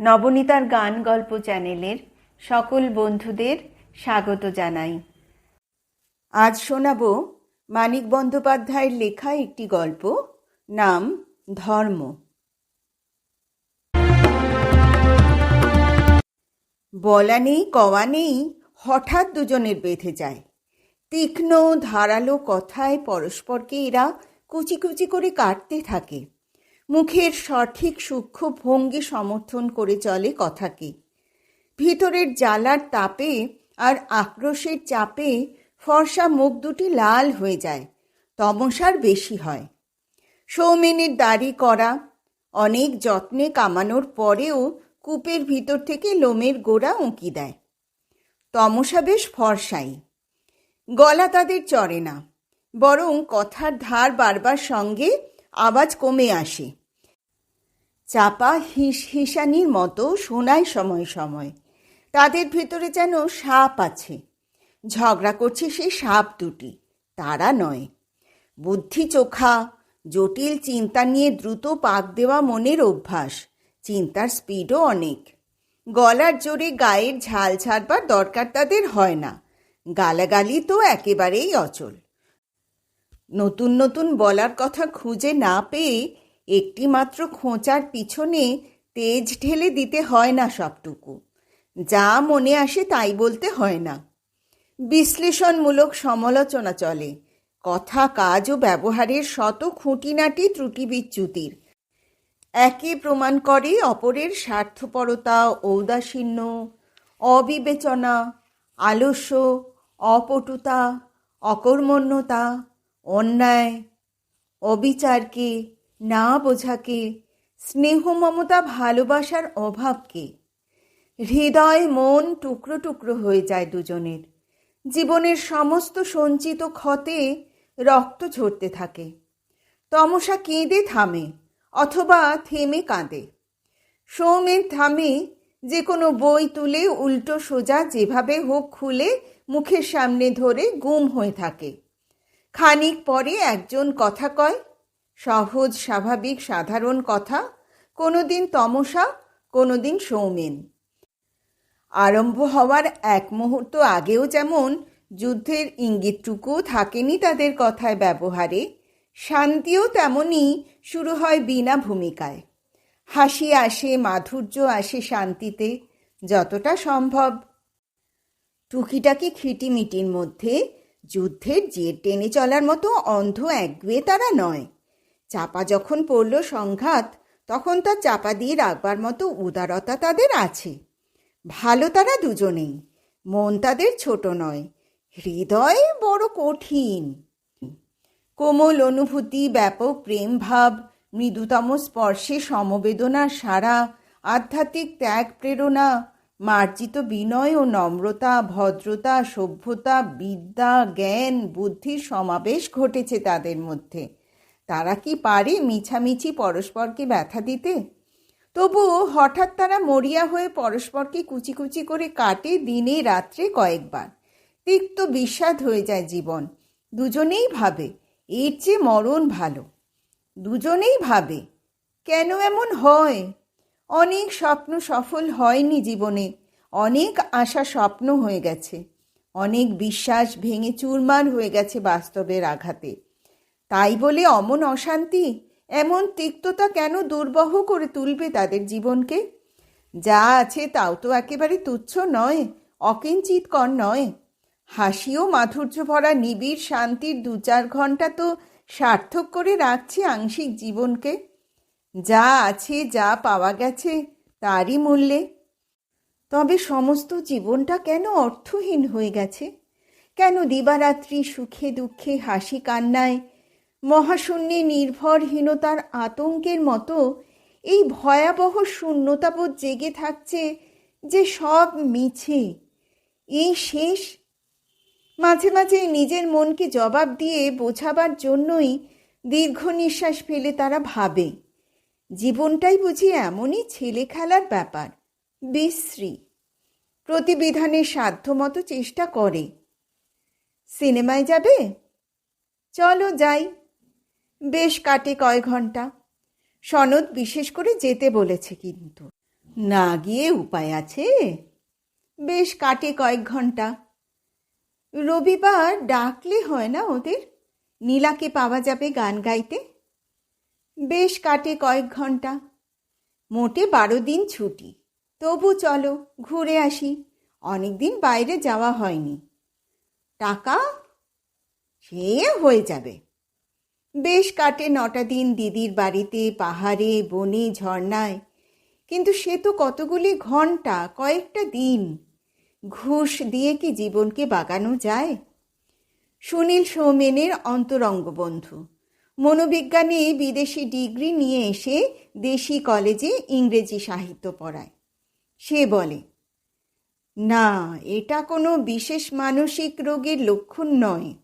নবনীতার গান গল্প চ্যানেলের সকল বন্ধুদের স্বাগত জানাই। আজ শোনাব মানিক বন্দ্যোপাধ্যায়ের লেখা একটি গল্প, নাম ধর্ম। বলা নেই, কওয়া নেই, হঠাৎ দুজনের বেঁধে যায়। তীক্ষ্ণ, ধারালো কথায় পরস্পরকে এরা কুচি কুচি করে কাটতে থাকে। মুখের সঠিক সূক্ষ্ম ভঙ্গি সমর্থন করে চলে কথাকে ভিতরের জ্বালার তাপে আর আক্রোশের চাপে ফর্সা মুখ দুটি লাল হয়ে যায়, তমসার বেশি হয়। সৌমেনের দাড়ি করা অনেক যত্নে কামানোর পরেও কূপের ভিতর থেকে লোমের গোড়া উঁকি দেয়। তমসা বেশ ফর্সাই। গলা তাদের চড়ে না, বরং কথার ধার বারবার সঙ্গে আওয়াজ কমে আসে। চাপা হিস হিসানির মতো শোনায় সময় সময়। তাদের ভেতরে যেন সাপ আছে। ঝগড়া করছে সেই সাপ দুটি, তারা নয়। বুদ্ধি চোখা, জটিল চিন্তা নিয়ে দ্রুত পাক দেওয়া মনের অভ্যাস, চিন্তার স্পিডও অনেক। গলার জোরে গায়ের ঝাল ছাড়বার দরকার তাদের হয় না। গালাগালি তো একেবারেই অচল। নতুন নতুন বলার কথা খুঁজে না পেয়ে একটি মাত্র খোঁচার পিছনে তেজ ঢেলে দিতে হয় না সবটুকু। যা মনে আসে তাই বলতে হয় না। বিশ্লেষণমূলক সমালোচনা চলে। কথা, কাজ ও ব্যবহারের শত খুঁটিনাটি ত্রুটি বিচ্যুতির একে প্রমাণ করে অপরের স্বার্থপরতা, ঔদাসীন্য, অবিবেচনা, আলস্য, অপটুতা, অকর্মণ্যতা, অন্যায়, অবিচারকে না বোঝাকে স্নেহ মমতা ভালোবাসার অভাবকে হৃদয় মন টুকরো টুকরো হয়ে যায় দুজনের। জীবনের সমস্ত সঞ্চিত ক্ষতে রক্ত ঝরতে থাকে। তমসা কেঁদে থামে অথবা থেমে কাঁদে। সৌমেন থামে যে কোনো বই তুলে উল্টো সোজা যেভাবে হোক খুলে মুখের সামনে ধরে গুম হয়ে থাকে। খানিক পরে একজন কথা কয় সহজ, স্বাভাবিক, সাধারণ কথা। কোনোদিন তমসা, কোনোদিন সৌমেন। আরম্ভ হওয়ার এক মুহূর্ত আগেও যেমন যুদ্ধের ইঙ্গিতটুকুও থাকেনি তাদের কথায় ব্যবহারে, শান্তিও তেমনই শুরু হয় বিনা ভূমিকায়। হাসি আসে, মাধুর্য আসে শান্তিতে, যতটা সম্ভব। টুকিটাকি খিটিমিটির মধ্যে যুদ্ধের জের টেনে চলার মতো অন্ধ একগুয়ে তারা নয়। চাপা যখন পড়ল সংঘাত, তখন তা চাপা দিয়ে রাখবার মতো উদারতা তাদের আছে। ভালো তারা দুজনেই, মন তাদের ছোট নয়, হৃদয় বড় কঠিন। কোমল অনুভূতি, ব্যাপক প্রেম ভাব, মৃদুতম স্পর্শে সমবেদনা সারা আধ্যাত্মিক ত্যাগ প্রেরণা, মার্জিত বিনয় ও নম্রতা, ভদ্রতা, সভ্যতা, বিদ্যা, জ্ঞান বুদ্ধির সমাবেশ ঘটেছে তাদের মধ্যে। তারা কি পারে মিছামিছি পরস্পরকে ব্যথা দিতে? তবু হঠাৎ তারা মরিয়া হয়ে পরস্পরকে কুচি কুচি করে কাটে দিনে রাত্রে কয়েকবার। তিক্ত বিস্বাদ হয়ে যায় জীবন। দুজনেই ভাবে, এর চেয়ে মরণ ভালো। দুজনেই ভাবে, কেন এমন হয়? অনেক স্বপ্ন সফল হয়নি জীবনে, অনেক আশা স্বপ্ন হয়ে গেছে, অনেক বিশ্বাস ভেঙে চুরমার হয়ে গেছে বাস্তবের আঘাতে। তাই বলে অমন অশান্তি? এমন তিক্ততা কেন দুর্বহ করে তুলবে তাদের জীবনকে? যা আছে তাও তো একেবারে তুচ্ছ নয় অকিঞ্চিতকর নয়। হাসিও মাধুর্য ভরা নিবিড় শান্তির দু চার ঘণ্টা তো সার্থক করে রাখছে আংশিক জীবনকে। যা আছে, যা পাওয়া গেছে, তারই মূল্যে। তবে সমস্ত জীবনটা কেন অর্থহীন হয়ে গেছে? কেন দিবারাত্রি সুখে দুঃখে হাসি কান্নায় মহাশূন্যে নির্ভরহীনতার আতঙ্কের মতো এই ভয়াবহ শূন্যতাবোধ জেগে থাকছে যে সব মিছে। এই শেষ? মাঝে মাঝে নিজের মনকে জবাব দিয়ে বোঝাবার জন্যই দীর্ঘ নিঃশ্বাস ফেলে তারা ভাবে। জীবনটাই বুঝি এমনই ছেলে খেলার ব্যাপার, বিশ্রী। প্রতিবিধানের সাধ্যমতো চেষ্টা করে। সিনেমায় যাবে? চলো যাই। বেশ কাটে কয় ঘণ্টা। সনদ বিশেষ করে যেতে বলেছে কিন্তু। না গিয়ে উপায় আছে? বেশ কাটে কয়েক ঘণ্টা। রবিবার ডাকলে হয় না ওদের? নীলাকে পাওয়া যাবে গান গাইতে? বেশ কাটে কয়েক ঘণ্টা। মোটে বারো দিন ছুটি। তবু চলো, ঘুরে আসি। অনেক দিন বাইরে যাওয়া হয়নি। টাকা? সে হয়ে যাবে। বেশ কাটে নটা দিন দিদির বাড়িতে, পাহাড়ে, বনে, ঝর্ণায়। কিন্তু সে তো কতগুলি ঘণ্টা কয়েকটা দিন। ঘুষ দিয়ে কি জীবনকে বাগানো যায়? সুনীল সৌমেনের অন্তরঙ্গ বন্ধু। মনোবিজ্ঞানে বিদেশি ডিগ্রি নিয়ে এসে দেশি কলেজে ইংরেজি সাহিত্য পড়ায়। সে বলে, না, এটা কোনো বিশেষ মানসিক রোগের লক্ষণ নয়।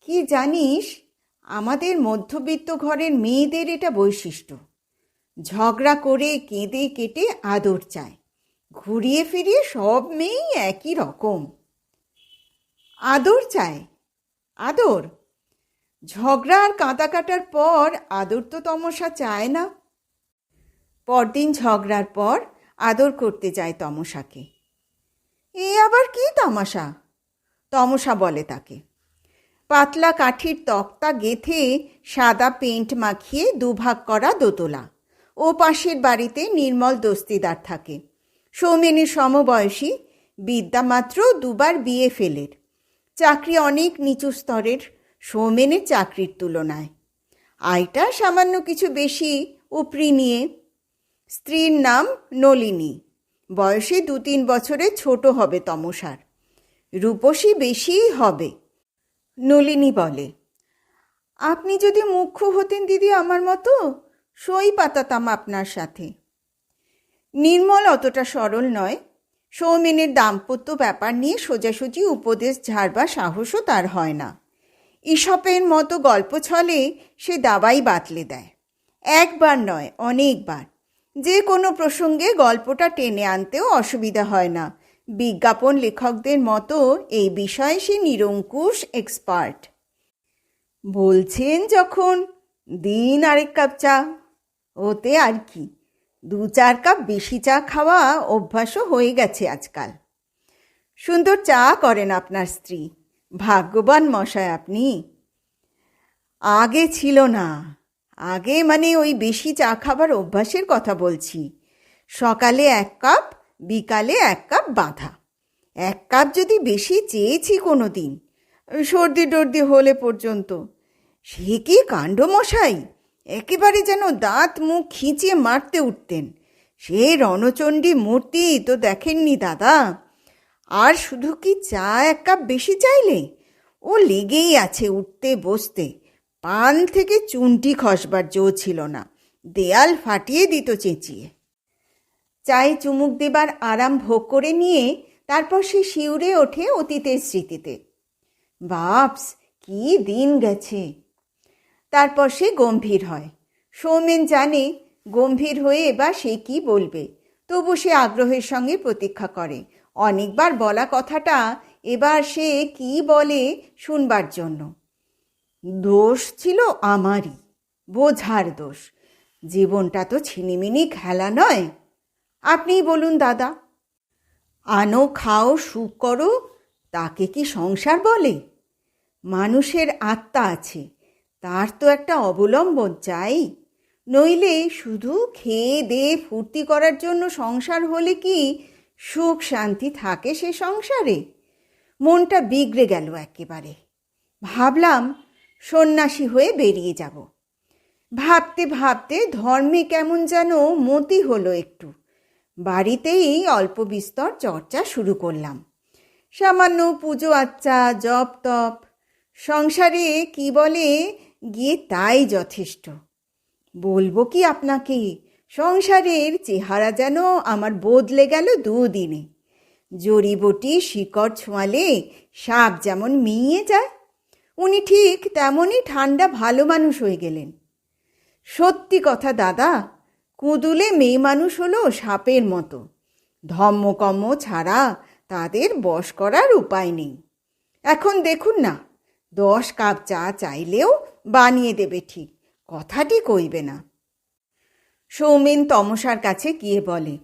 কি জানিস আমাদের মধ্যবিত্ত ঘরের মেয়েদের এটা বৈশিষ্ট্য। ঝগড়া করে কেঁদে কেটে আদর চায়। ঘুরিয়ে ফিরিয়ে সব মেয়েই একই রকম। আদর চায়। আদর? ঝগড়া আর কাঁদা কাটার পর আদর তো তমসা চায় না। পরদিন ঝগড়ার পর আদর করতে যায় তমসাকে। এ আবার কি তামাশা তমসা বলে তাকে। পাতলা কাঠির তক্তা গেথে সাদা পেন্ট মাখিয়ে দুভাগ করা দোতলা। ও পাশের বাড়িতে নির্মল দস্তিদার থাকে। সৌমেনের সমবয়সী, বিদ্যা মাত্র দুবার বিয়ে ফেলের। চাকরি অনেক নিচু স্তরের, সৌমেনের চাকরির তুলনায়। আয়টা সামান্য কিছু বেশি, উপরি নিয়ে। স্ত্রীর নাম নলিনী। বয়সে দু তিন বছরে ছোট হবে তমসার। রূপসী বেশিই হবে। নলিনী বলে, আপনি যদি মুখ্য হতেন দিদি আমার মতো, সই পাতাতাম আপনার সাথে। নির্মল অতটা সরল নয়, সৌমেনের দাম্পত্য ব্যাপার নিয়ে সোজাসুজি উপদেশ ঝাড়বা সাহসও তার হয় না। ইসপের মতো গল্প ছলে সে দাবাই বাতলে দেয়। একবার নয়, অনেকবার। যে কোনো প্রসঙ্গে গল্পটা টেনে আনতেও অসুবিধা হয় না। বিজ্ঞাপন লেখকদের মতো এই বিষয়ে সে নিরঙ্কুশ এক্সপার্ট বলছেন যখন, দিন আরেক কাপ চা, ওতে আর কি। দু চার কাপ বেশি চা খাওয়া অভ্যাসও হয়ে গেছে আজকাল। সুন্দর চা করেন আপনার স্ত্রী। ভাগ্যবান মশায় আপনি। আগে ছিল না। আগে মানে ওই বেশি চা খাবার অভ্যাসের কথা বলছি। সকালে এক কাপ বিকালে এক কাপ বাঁধা। এক কাপ যদি বেশি চেয়েছি কোনো দিন সর্দি টর্দি হলে পর্যন্ত। সে কি কাণ্ড মশাই একেবারে যেন দাঁত মুখ খিঁচিয়ে মারতে উঠতেন। সে রণচণ্ডী মূর্তি তো দেখেননি দাদা। আর শুধু কি চা এক কাপ বেশি চাইলে? ও লেগেই আছে উঠতে বসতে। পান থেকে চুনটি খসবার জো ছিল না। দেয়াল ফাটিয়ে দিত চেঁচিয়ে। চায়ে চুমুক দেবার আরাম ভোগ করে নিয়ে তারপর সে শিউরে ওঠে অতীতের স্মৃতিতে। বাপস, কি দিন গেছে। তারপর সে গম্ভীর হয়। সৌমেন জানে গম্ভীর হয়ে এবার সে কি বলবে। তবু সে আগ্রহের সঙ্গে প্রতীক্ষা করে। অনেকবার বলা কথাটা এবার সে কি বলে শুনবার জন্য। দোষ ছিল আমারই, বোঝার দোষ। জীবনটা তো ছিনিমিনি খেলা নয়। আপনিই বলুন, দাদা। আনো, খাও, সুখ করো, তাকে কি সংসার বলে? মানুষের আত্মা আছে, তার তো একটা অবলম্বন চাই। নইলে শুধু খেয়ে দিয়ে ফুর্তি করার জন্য সংসার হলে কি সুখ শান্তি থাকে সে সংসারে? মনটা বিগড়ে গেল একেবারে। ভাবলাম সন্ন্যাসী হয়ে বেরিয়ে যাব। ভাবতে ভাবতে ধর্মে কেমন যেন মতি হলো একটু। বাড়িতেই অল্প বিস্তর চর্চা শুরু করলাম। সামান্য পুজো আচ্চা জপ তপ। সংসারে কি বলে, গিয়ে তাই যথেষ্ট। বলব কি আপনাকে, সংসারের চেহারা যেন আমার বদলে গেল দুদিনে। জড়িবটি শিকড় ছোঁয়ালে সাপ যেমন মিয়ে যায়, উনি ঠিক তেমনই ঠান্ডা ভালো মানুষ হয়ে গেলেন। সত্যি কথা দাদা কুদুলে মেয়ে মানুষ হলো সাপের মতো। ধম্মকম্ম ছাড়া তাদের বশ করার উপায় নেই। এখন দেখুন না, দশ কাপ চা চাইলেও বানিয়ে দেবে ঠিক, কথাটি কইবে না। সৌমেন তমসার কাছে গিয়ে বলে,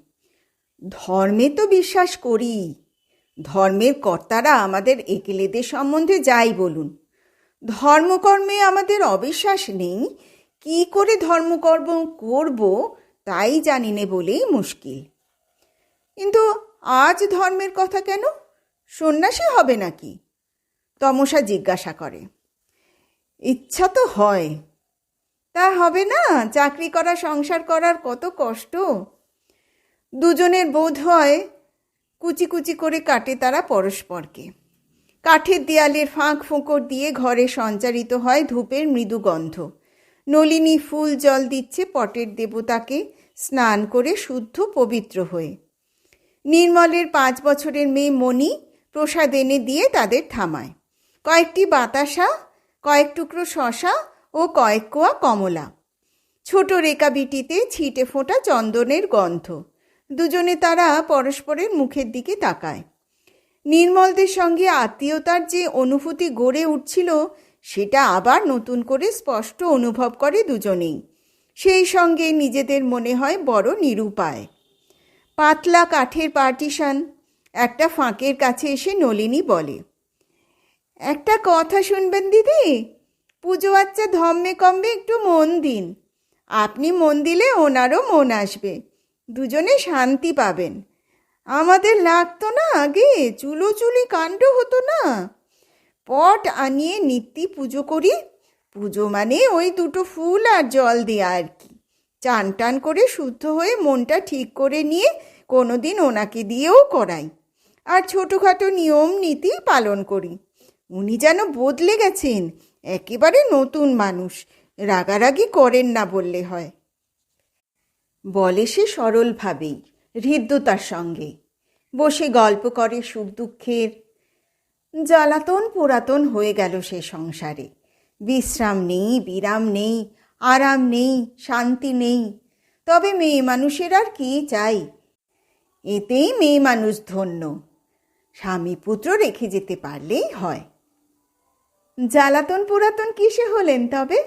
ধর্মে তো বিশ্বাস করি, ধর্মের কর্তারা আমাদের একেলেদের সম্বন্ধে যাই বলুন। ধর্মকর্মে আমাদের অবিশ্বাস নেই, কি করে ধর্মকর্ম করব তাই জানি নে বলেই মুশকিল। কিন্তু আজ ধর্মের কথা কেন? সন্ন্যাসী হবে নাকি? তমসা জিজ্ঞাসা করে। ইচ্ছা তো হয়। তা হবে না, চাকরি করা, সংসার করার কত কষ্ট? দুজনের বোধ হয় কুচি কুচি করে কাটে তারা পরস্পরকে। কাঠের দেয়ালের ফাঁক ফোঁকর দিয়ে ঘরে সঞ্চারিত হয় ধূপের মৃদু গন্ধ। নলিনী ফুল জল দিচ্ছে পটের দেবতাকে স্নান করে শুদ্ধ পবিত্র হয়ে। নির্মলের পাঁচ বছরের মেয়ে মণি প্রসাদ এনে দিয়ে তাদের থামায়। কয়েকটি বাতাসা, কয়েক টুকরো শশা ও কয়েক কোয়া কমলা। ছোট রেকাবিটিতে ছিটে ফোঁটা চন্দনের গন্ধ। দুজনে তারা পরস্পরের মুখের দিকে তাকায়। নির্মলদের সঙ্গে আত্মীয়তার যে অনুভূতি গড়ে উঠছিল সেটা আবার নতুন করে স্পষ্ট অনুভব করে দুজনেই। সেই সঙ্গে নিজেদের মনে হয় বড় নিরুপায়। পাতলা কাঠের পার্টিশন, একটা ফাঁকের কাছে এসে নলিনী বলে, একটা কথা শুনবেন দিদি? পুজো আচ্ছা ধম্মে কম্বে একটু মন দিন। আপনি মন দিলে ওনারও মন আসবে। দুজনে শান্তি পাবেন। আমাদের লাগতো না আগে, চুলো চুলি কাণ্ড হতো না। পট আনিয়ে নিত্যি পুজো করি। পুজো মানে ওই দুটো ফুল আর জল দেয়া আর কি। চান টান করে শুদ্ধ হয়ে মনটা ঠিক করে নিয়ে কোনো দিন ওনাকে দিয়েও করাই। আর ছোটোখাটো নিয়ম নীতি পালন করি। উনি যেন বদলে গেছেন, একেবারে নতুন মানুষ, রাগারাগি করেন না বললে হয়। বলে সে সরলভাবেই, হৃদ্যতার সঙ্গে। বসে গল্প করে সুখ দুঃখের জ্বালাতন পুরাতন হয়ে গেল সে সংসারে। বিশ্রাম নেই, বিরাম নেই, আরাম নেই, শান্তি নেই। তবে মেয়ে মানুষের আর কি চাই? এতেই মেয়ে মানুষ ধন্য। স্বামী পুত্র রেখে যেতে পারলেই হয়। জ্বালাতন পুরাতন কিসে হলেন তবে?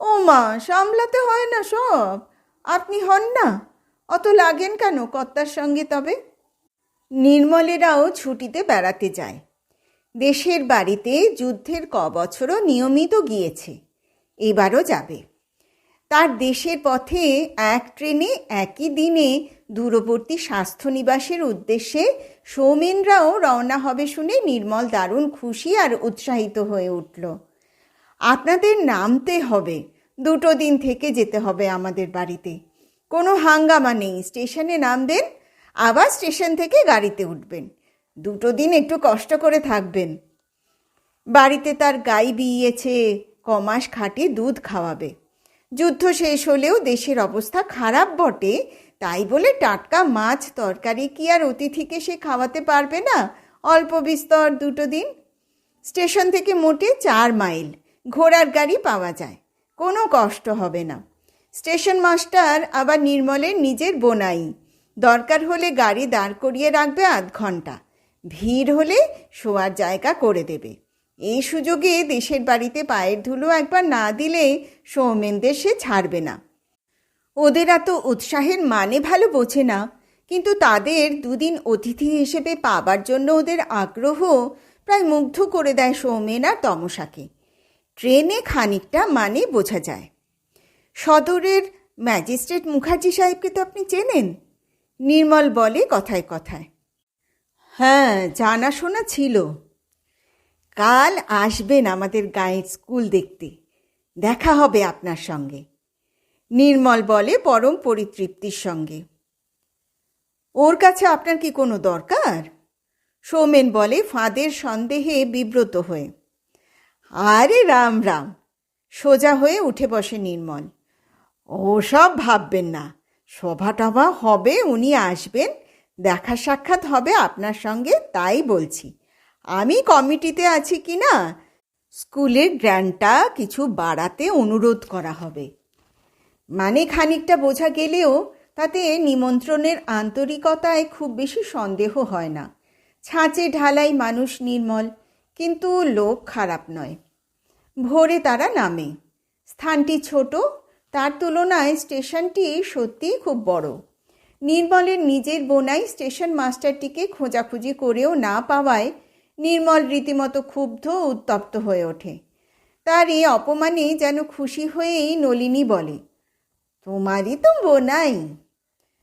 ও মা সামলাতে হয় না সব। আপনি হন না। অত লাগেন কেন কর্তার সঙ্গে তবে? নির্মলেরাও ছুটিতে বেড়াতে যায়। দেশের বাড়িতে যুদ্ধের ক বছরও নিয়মিত গিয়েছে। এবারও যাবে। তার দেশের পথে এক ট্রেনে একই দিনে দূরবর্তী স্বাস্থ্যনিবাসের উদ্দেশ্যে সৌমেনরাও রওনা হবে শুনে নির্মল দারুণ খুশি আর উৎসাহিত হয়ে উঠল। আপনাদের নামতে হবে। দুটো দিন থেকে যেতে হবে আমাদের বাড়িতে। কোনো হাঙ্গামা নেই। স্টেশনে নামবেন আবার স্টেশন থেকে গাড়িতে উঠবেন। দুটো দিন একটু কষ্ট করে থাকবেন। বাড়িতে তার গাই বিয়েছে, কমাস খাটিয়ে দুধ খাওয়াবে। যুদ্ধ শেষ হলেও দেশের অবস্থা খারাপ বটে, তাই বলে টাটকা মাছ তরকারি কি আর অতিথিকে সে খাওয়াতে পারবে না? অল্প বিস্তর দুটো দিন। স্টেশন থেকে মোটে চার মাইল, ঘোড়ার গাড়ি পাওয়া যায়। কোনো কষ্ট হবে না। স্টেশন মাস্টার আবার নির্মলের নিজের বোনাই। দরকার হলে গাড়ি দাঁড় করিয়ে রাখবে আধ ঘণ্টা। ভিড় হলে শোয়ার জায়গা করে দেবে। এই সুযোগে দেশের বাড়িতে পায়ের ধুলো একবার না দিলে সৌমেনদের সে ছাড়বে না। ওদের এত উৎসাহের মানে ভালো বোঝে না, কিন্তু তাদের দুদিন অতিথি হিসেবে পাবার জন্য ওদের আগ্রহ প্রায় মুগ্ধ করে দেয় সৌমেন আর তমসাকে। ট্রেনে খানিকটা মানে বোঝা যায়। সদরের ম্যাজিস্ট্রেট মুখার্জি সাহেবকে তো আপনি চেনেন? নির্মল বলে কথায় কথায়। হ্যাঁ জানাশোনা ছিল। কাল আসবেন আমাদের গাঁয়ের স্কুল দেখতে। দেখা হবে আপনার সঙ্গে। নির্মল বলে পরম পরিতৃপ্তির সঙ্গে। ওর কাছে আপনার কি কোনো দরকার? সৌমেন বলে ফাঁদের সন্দেহে বিব্রত হয়ে। আরে রাম রাম। সোজা হয়ে উঠে বসে নির্মল। ওসব ভাববেন না। সভা টভা হবে, উনি আসবেন, দেখা সাক্ষাৎ হবে আপনার সঙ্গে, তাই বলছি। আমি কমিটিতে আছি কি না, স্কুলের গ্র্যান্ডটা কিছু বাড়াতে অনুরোধ করা হবে। মানে খানিকটা বোঝা গেলেও তাতে নিমন্ত্রণের আন্তরিকতায় খুব বেশি সন্দেহ হয় না। ছাঁচে ঢালাই মানুষ নির্মল, কিন্তু লোক খারাপ নয়। ভোরে তারা নামে। স্থানটি ছোট তার তুলনায় স্টেশনটি সত্যিই খুব বড়। নির্মলের নিজের বোনাই স্টেশন মাস্টারটিকে খোঁজাখুঁজি করেও না পাওয়ায় নির্মল রীতিমতো ক্ষুব্ধ উত্তপ্ত হয়ে ওঠে। তার এই অপমানে যেন খুশি হয়েই নলিনী বলে, তোমারই তো বোনাই।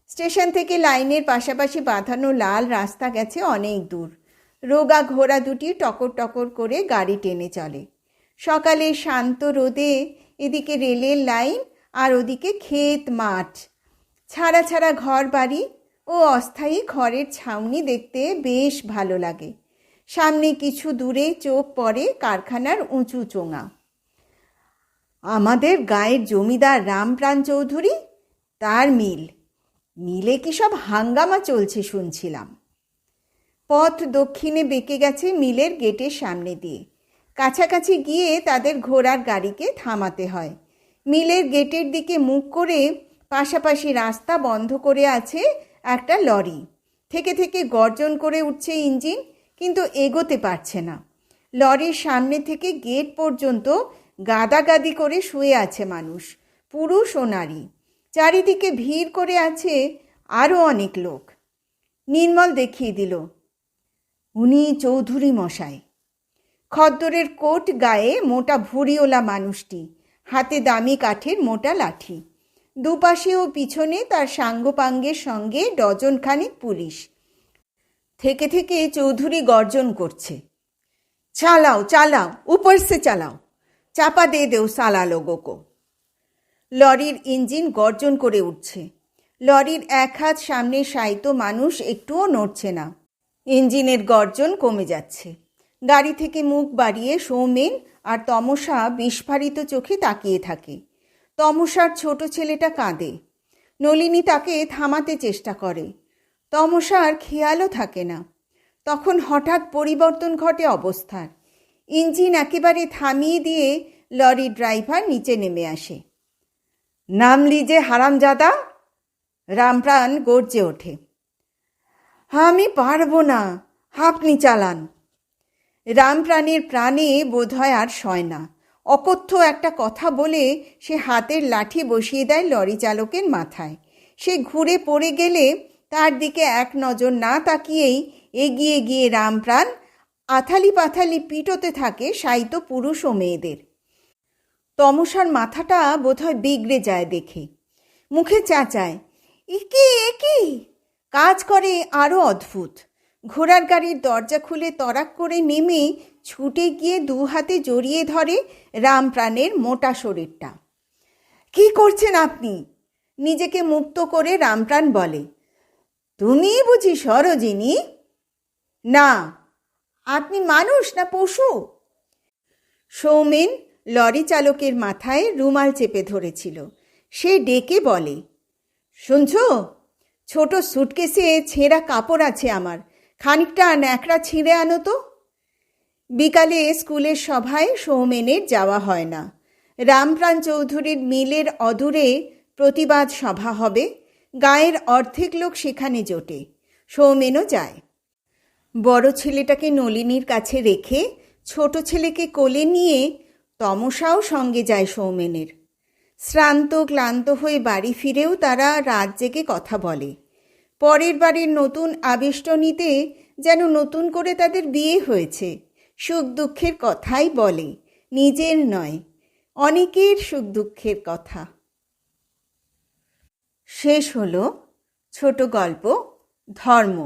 স্টেশন থেকে লাইনের পাশাপাশি বাঁধানো লাল রাস্তা গেছে অনেক দূর। রোগা ঘোড়া দুটি টকর টকর করে গাড়ি টেনে চলে। সকালে শান্ত রোদে এদিকে রেলের লাইন আর ওদিকে ক্ষেত, মাঠ। ছাড়া ছাড়া ঘর বাড়ি ও অস্থায়ী ঘরের ছাউনি দেখতে বেশ ভালো লাগে। সামনে কিছু দূরে চোখ পড়ে কারখানার উঁচু চোঙা। আমাদের গায়ের জমিদার রামপ্রাণ চৌধুরী, তার মিল। মিলে কি সব হাঙ্গামা চলছে শুনছিলাম। পথ দক্ষিণে বেঁকে গেছে মিলের গেটের সামনে দিয়ে। কাছাকাছি গিয়ে তাদের ঘোড়ার গাড়িকে থামাতে হয়। মিলের গেটের দিকে মুখ করে পাশাপাশি রাস্তা বন্ধ করে আছে একটা লরি। থেকে থেকে গর্জন করে উঠছে ইঞ্জিন, কিন্তু এগোতে পারছে না। লরির সামনে থেকে গেট পর্যন্ত গাদাগাদি করে শুয়ে আছে মানুষ, পুরুষ ও নারী। চারিদিকে ভিড় করে আছে আরও অনেক লোক। নির্মল দেখিয়ে দিল, উনি চৌধুরী মশাই। খদ্দরের কোট গায়ে মোটা ভুড়িওলা মানুষটি হাতে দামি কাঠের মোটা লাঠি। দুপাশে ও পিছনে তার সাঙ্গপাঙ্গের সঙ্গে ডজন খানিক পুলিশ। থেকে থেকে চৌধুরী গর্জন করছে, চালাও চালাও, উপর সে চালাও, চাপা দে দেও সালা লোগোকো। লরির ইঞ্জিন গর্জন করে উঠছে। লরির এক হাত সামনে সাইতো মানুষ একটুও নড়ছে না। ইঞ্জিনের গর্জন কমে যাচ্ছে। গাড়ি থেকে মুখ বাড়িয়ে সৌমেন আর তমসা বিস্ফারিত চোখে তাকিয়ে থাকে। তমসার ছোট ছেলেটা কাঁদে। নলিনী তাকে থামাতে চেষ্টা করে। তমসার খেয়ালও থাকে না। তখন হঠাৎ পরিবর্তন ঘটে অবস্থার। ইঞ্জিন একেবারে থামিয়ে দিয়ে লরি ড্রাইভার নিচে নেমে আসে। নামলি যে হারামজাদা! রামপ্রাণ গর্জে ওঠে। আমি পারব না। আপনি চালান। রামপ্রাণের প্রাণে বোধহয় আর সয় না। অকথ্য একটা কথা বলে সে হাতের লাঠি বসিয়ে দেয় লরি চালকের মাথায়। সে ঘুরে পড়ে গেলে তার দিকে এক নজর না তাকিয়েই এগিয়ে গিয়ে রামপ্রাণ আথালি পাথালি পিটোতে থাকে সাইতো পুরুষ ও মেয়েদের। তমসার মাথাটা বোধহয় বিগড়ে যায় দেখে। মুখে চাচায় একে একে কাজ করে আরও অদ্ভুত। ঘোড়ার গাড়ির দরজা খুলে তরাক করে নেমে ছুটে গিয়ে দু হাতে জড়িয়ে ধরে রামপ্রাণের মোটা শরীরটা। কি করছেন আপনি? নিজেকে মুক্ত করে রামপ্রাণ বলে। তুমি বুঝি সরোজিনী? না। আপনি মানুষ না পশু? সৌমেন লরি চালকের মাথায় রুমাল চেপে ধরেছিল। সে ডেকে বলে, শুনছ? ছোট সুটকেসে ছেঁড়া কাপড় আছে আমার। খানিকটা ন্যাকড়া ছিঁড়ে আনো তো। বিকালে স্কুলের সভায় সৌমেনের যাওয়া হয় না। রামপ্রাণ চৌধুরীর মিলের অদূরে প্রতিবাদ সভা হবে। গায়ের অর্ধেক লোক সেখানে জোটে। সৌমেনও যায়। বড় ছেলেটাকে নলিনীর কাছে রেখে ছোট ছেলেকে কোলে নিয়ে তমসাও সঙ্গে যায় সৌমেনের। শ্রান্ত ক্লান্ত হয়ে বাড়ি ফিরেও তারা রাত জেগে কথা বলে। পরের বাড়ির নতুন আবেষ্টনীতে যেন নতুন করে তাদের বিয়ে হয়েছে। সুখ দুঃখের কথাই বলে, নিজের নয়, অনেকের সুখ দুঃখের কথা। শেষ হলো ছোট গল্প, ধর্ম।